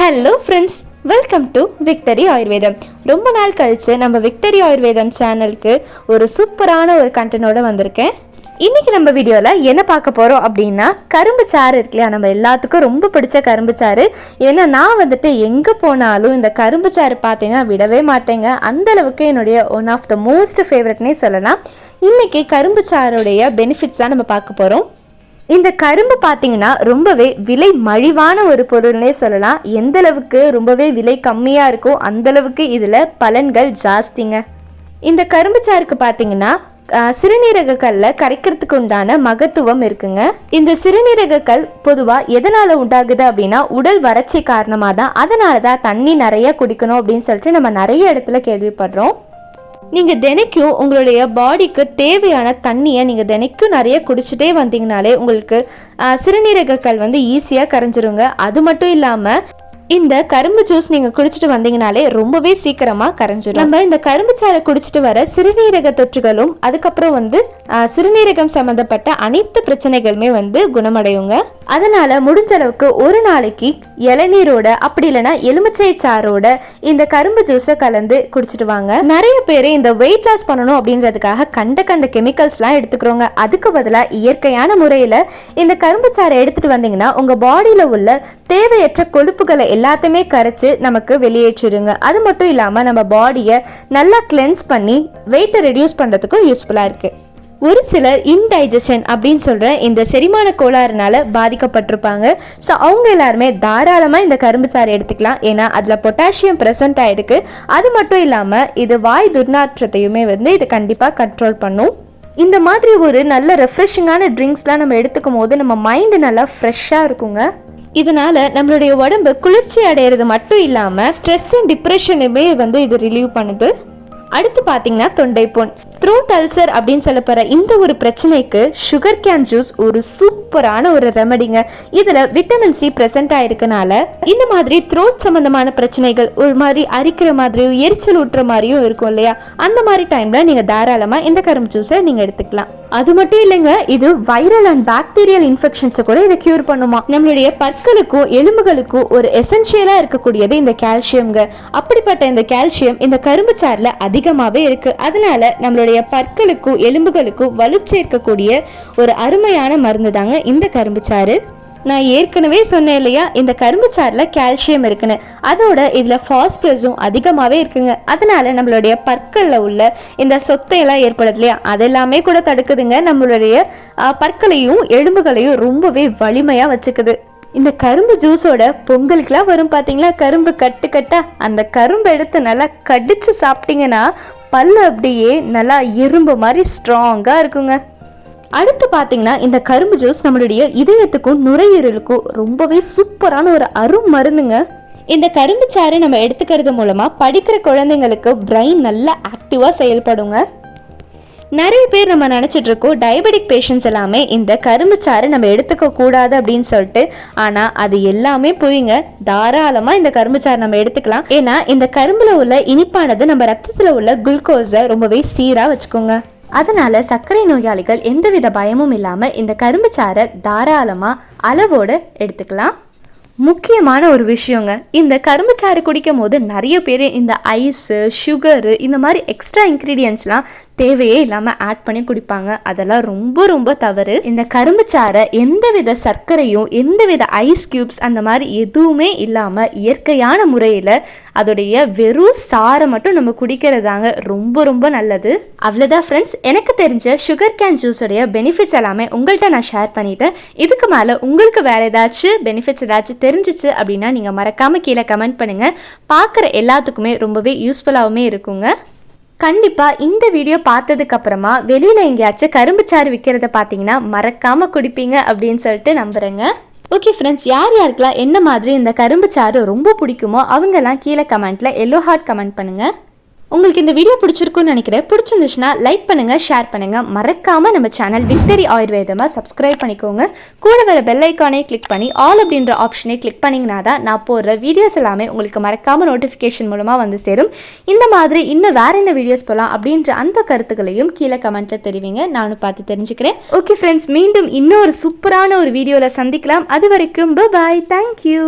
Hello friends welcome to Victory Ayurvedam ரொம்ப நாள் கழிச்சு நம்ம விக்டரி ஆயுர்வேதம் சேனலுக்கு ஒரு சூப்பரான ஒரு கண்டனோட வந்திருக்கேன். இன்றைக்கி நம்ம வீடியோவில் என்ன பார்க்க போகிறோம் அப்படின்னா கரும்பு சாறு இருக்கு இல்லையா? நம்ம எல்லாத்துக்கும் ரொம்ப பிடிச்ச கரும்பு சாறு. ஏன்னா நான் வந்துட்டு எங்கே போனாலும் இந்த கரும்பு சாறு பார்த்தீங்கன்னா விடவே மாட்டேங்க. அந்த அளவுக்கு என்னுடைய ஒன் ஆஃப் த மோஸ்ட் ஃபேவரட்னே சொல்லலாம். இன்றைக்கி கரும்பு சாருடைய பெனிஃபிட்ஸ் தான் நம்ம பார்க்க போகிறோம் இந்த கரும்பு பார்த்தீங்கன்னா ரொம்பவே விலை மலிவான ஒரு பொருள்னே சொல்லலாம். எந்த அளவுக்கு ரொம்பவே விலை கம்மியாக இருக்கோ அந்த அளவுக்கு இதில் பலன்கள் ஜாஸ்திங்க. இந்த கரும்பு சாருக்கு பார்த்தீங்கன்னா சிறுநீரக கல்ல கரைக்கிறதுக்கு உண்டான மகத்துவம் இருக்குங்க. இந்த சிறுநீரக கல் பொதுவாக எதனால் உண்டாகுது அப்படின்னா உடல் வறட்சி காரணமாக தான் அதனால தான் தண்ணி நிறைய குடிக்கணும் அப்படின்னு சொல்லிட்டு நம்ம நிறைய இடத்துல கேள்விப்படுறோம். நீங்கள் தினைக்கும் உங்களுடைய பாடிக்கு தேவையான தண்ணியை நீங்கள் தினைக்கும் நிறைய குடிச்சிட்டே வந்தீங்கனாலே உங்களுக்கு ஆஹ், வந்து ஈஸியாக கரைஞ்சிருங்க. அது மட்டும் இல்லாமல் இந்த கரும்பு ஜூஸ் நீங்க குடிச்சிட்டு வந்தீங்கனாலே ரொம்பவே சீக்கிரமா கரைஞ்சிடும் நம்ம இந்த கரும்பு சாறை குடிச்சிட்டு வர சிறுநீரக தொற்றுகளும் அதுக்கப்புறம் வந்து சிறுநீரகம் சம்பந்தப்பட்ட அனைத்து பிரச்சனைகளுமே வந்து குணமடையுங்க. அதனால முடிஞ்ச அளவுக்கு ஒரு நாளைக்கு இளநீரோட அப்படி இல்லைன்னா எலுமிச்சை சாரோட இந்த கரும்பு ஜூஸை கலந்து குடிச்சிட்டு வாங்க. நிறைய பேர் இந்த வெயிட் லாஸ் பண்ணணும் அப்படின்றதுக்காக கண்ட கண்ட கெமிக்கல்ஸ்லாம் எடுத்துக்கிறோங்க. அதுக்கு பதிலாக இயற்கையான முறையில் இந்த கரும்பு சாறை எடுத்துட்டு வந்தீங்கன்னா உங்கள் பாடியில் உள்ள தேவையற்ற கொழுப்புகளை எல்லாத்தையுமே கரைச்சி நமக்கு வெளியேற்றிடுங்க. அது மட்டும் இல்லாமல் நம்ம பாடியை நல்லா கிளென்ஸ் பண்ணி வெயிட்டை ரெடியூஸ் பண்ணுறதுக்கும் யூஸ்ஃபுல்லாக இருக்குது ஒரு சிலர் இன்டைஜஷன் அப்படின்னு சொல்கிற இந்த செரிமான கோளாறுனால பாதிக்கப்பட்டிருப்பாங்க. ஸோ அவங்க எல்லாருமே தாராளமாக இந்த கரும்பு சாறு எடுத்துக்கலாம். ஏன்னா அதில் பொட்டாசியம் ப்ரெசண்ட் ஆகிருக்கு அது மட்டும் இல்லாமல் இது வாய் துர்நாற்றத்தையுமே வந்து இது கண்டிப்பாக கண்ட்ரோல் பண்ணும். இந்த மாதிரி ஒரு நல்ல ரெஃப்ரெஷிங்கான ட்ரிங்க்ஸ்லாம் நம்ம எடுத்துக்கும் போது நம்ம மைண்டு நல்லா ஃப்ரெஷ்ஷாக இருக்குங்க. இதனால நம்மளுடைய உடம்பு குளிர்ச்சி அடையிறது மட்டும் இல்லாமல் ஸ்ட்ரெஸ் அண்ட் டிப்ரெஷனுமே வந்து இது ரிலீவ் பண்ணுது. அடுத்து பார்த்தீங்கன்னா தொண்டைப்புண் த்ரோட் அல்சர் அப்படின்னு சொல்லப்படுற இந்த ஒரு பிரச்சனைக்கு சுகர் கேன் ஜூஸ் ஒரு சூப்பரான ஒரு ரெமடிங்க இதில் விட்டமின் சி ப்ரெசென்ட் ஆயிருக்கனால இந்த மாதிரி த்ரோட் சம்மந்தமான பிரச்சனைகள் ஒரு மாதிரி அரிக்கிற மாதிரியும் எரிச்சல் ஊட்டுற மாதிரியும் இருக்கும் இல்லையா? அந்த மாதிரி டைமில் நீங்கள் தாராளமாக இந்த கரும்பு ஜூஸை நீங்கள் எடுத்துக்கலாம். அது மட்டும் இல்லைங்க இது வைரல் அண்ட் பாக்டீரியல் இன்ஃபெக்ஷன்ஸை கூட இதை கியூர் பண்ணுமா? நம்மளுடைய பற்களுக்கும் எலும்புகளுக்கும் ஒரு எசென்ஷியலாக இருக்கக்கூடியது இந்த கால்சியம்ங்க அப்படிப்பட்ட இந்த கால்சியம் இந்த கரும்பு சாறில் அதிகமாகவே இருக்குது அதனால நம்மளுடைய பற்களுக்கும் எலும்புகளுக்கும் வலு சேர்க்கக்கூடிய ஒரு அருமையான மருந்து தாங்க இந்த கரும்பு சாறு நான் ஏற்கனவே சொன்னேன் இல்லையா இந்த கரும்பு சாறில் கால்சியம் இருக்குன்னு. அதோட இதில் ஃபாஸ்பரஸும் அதிகமாகவே இருக்குங்க. அதனால நம்மளுடைய பற்களில் உள்ள இந்த சொத்தையெல்லாம் ஏற்படுது இல்லையா அதெல்லாமே கூட தடுக்குதுங்க. நம்மளுடைய பற்களையும் எலும்புகளையும் ரொம்பவே வலிமையாக வச்சுக்குது. இந்த கரும்பு ஜூஸோட பொங்கலுக்குலாம் வரும் பார்த்தீங்களா கரும்பு கட்டு கட்டா அந்த கரும்பு எடுத்து நல்லா கடிச்சு சாப்பிட்டீங்கன்னா பல்லு அப்படியே நல்லா இரும்பு மாதிரி ஸ்ட்ராங்காக இருக்குங்க. அடுத்து பார்த்தீங்கன்னா இந்த கரும்பு ஜூஸ் நம்மளுடைய இதயத்துக்கும் நுரையீரலுக்கும் ரொம்பவே சூப்பரான ஒரு அரும் மருந்துங்க. இந்த கரும்பு சாறு நம்ம எடுத்துக்கிறது மூலமாக படிக்கிற குழந்தைங்களுக்கு பிரெயின் நல்லா ஆக்டிவாக செயல்படுங்க. நிறைய பேர் நம்ம நினச்சிட்டு இருக்கோம் டயபெட்டிக் பேஷண்ட்ஸ் எல்லாமே இந்த கரும்பு சாறு நம்ம எடுத்துக்க கூடாது அப்படின்னு சொல்லிட்டு. ஆனால் அது எல்லாமே போயிங்க. தாராளமாக இந்த கரும்பு சாறு நம்ம எடுத்துக்கலாம். ஏன்னா இந்த கரும்புல உள்ள இனிப்பானது நம்ம ரத்தத்தில் உள்ள குளுக்கோஸை ரொம்பவே சீராக வச்சுக்கோங்க. அதனால சர்க்கரை நோயாளிகள் எந்தவித பயமும் இல்லாமல் இந்த கரும்பு சாறை தாராளமாக அளவோடு எடுத்துக்கலாம். முக்கியமான ஒரு விஷயங்க இந்த கரும்புச்சாறு குடிக்கும் போது நிறைய பேர் இந்த ஐஸு சுகரு இந்த மாதிரி எக்ஸ்ட்ரா இன்க்ரீடியன்ஸ்லாம் தேவையே இல்லாமல் ஆட் பண்ணி குடிப்பாங்க. அதெல்லாம் ரொம்ப ரொம்ப தவறு. இந்த கரும்பு சாறை எந்தவித சர்க்கரையும் எந்தவித ஐஸ் கியூப்ஸ் அந்த மாதிரி எதுவுமே இல்லாமல் இயற்கையான முறையில் அதோடைய வெறும் சாரை மட்டும் நம்ம குடிக்கிறதாங்க ரொம்ப ரொம்ப நல்லது. அவ்வளோதான் ஃப்ரெண்ட்ஸ் எனக்கு தெரிஞ்ச சுகர் கேன் ஜூஸோடைய பெனிஃபிட்ஸ் எல்லாமே உங்கள்கிட்ட நான் ஷேர் பண்ணிட்டேன். இதுக்கு மேலே உங்களுக்கு வேறு ஏதாச்சும் பெனிஃபிட்ஸ் ஏதாச்சும் தெரிஞ்சிச்சு அப்படின்னா நீங்கள் மறக்காமல் கீழே கமெண்ட் பண்ணுங்கள் பார்க்குற எல்லாத்துக்குமே ரொம்பவே யூஸ்ஃபுல்லாகவுமே இருக்குங்க. கண்டிப்பாக இந்த வீடியோ பார்த்ததுக்கப்புறமா வெளியில் எங்கேயாச்சும் கரும்பு சாறு விற்கிறத பார்த்தீங்கன்னா மறக்காமல் குடிப்பீங்க அப்படின்னு சொல்லிட்டு நம்புகிறேங்க ஓகே ஃப்ரெண்ட்ஸ் யார் யாருக்கெல்லாம் என்ன மாதிரி இந்த கரும்பு சாறு ரொம்ப பிடிக்குமோ அவங்கெல்லாம் கீழே கமெண்ட்டில் எல்லோ ஹார்ட் கமெண்ட் பண்ணுங்கள் உங்களுக்கு இந்த வீடியோ பிடிச்சிருக்கும்னு நினைக்கிறேன். பிடிச்சிருந்துச்சுன்னா லைக் பண்ணுங்கள் ஷேர் பண்ணுங்கள் மறக்காமல் நம்ம சேனல் விக்டரி ஆயுர்வேதமாக சப்ஸ்கிரைப் பண்ணிக்கோங்க. கூட வர பெல் ஐக்கானே கிளிக் பண்ணி ஆல் அப்படின்ற ஆப்ஷனை கிளிக் பண்ணிங்கன்னா தான் நான் போடுற வீடியோஸ் எல்லாமே உங்களுக்கு மறக்காமல் நோட்டிஃபிகேஷன் மூலமாக வந்து சேரும். இந்த மாதிரி இன்னும் வேற என்ன வீடியோஸ் போகலாம் அப்படின்ற அந்த கருத்துக்களையும் கீழே கமெண்ட்டில் தெரிவிங்க. நானும் பார்த்து தெரிஞ்சுக்கிறேன். ஓகே ஃப்ரெண்ட்ஸ் மீண்டும் இன்னொரு சூப்பரான ஒரு வீடியோவில் சந்திக்கலாம். அது வரைக்கும் பாய் தேங்க்யூ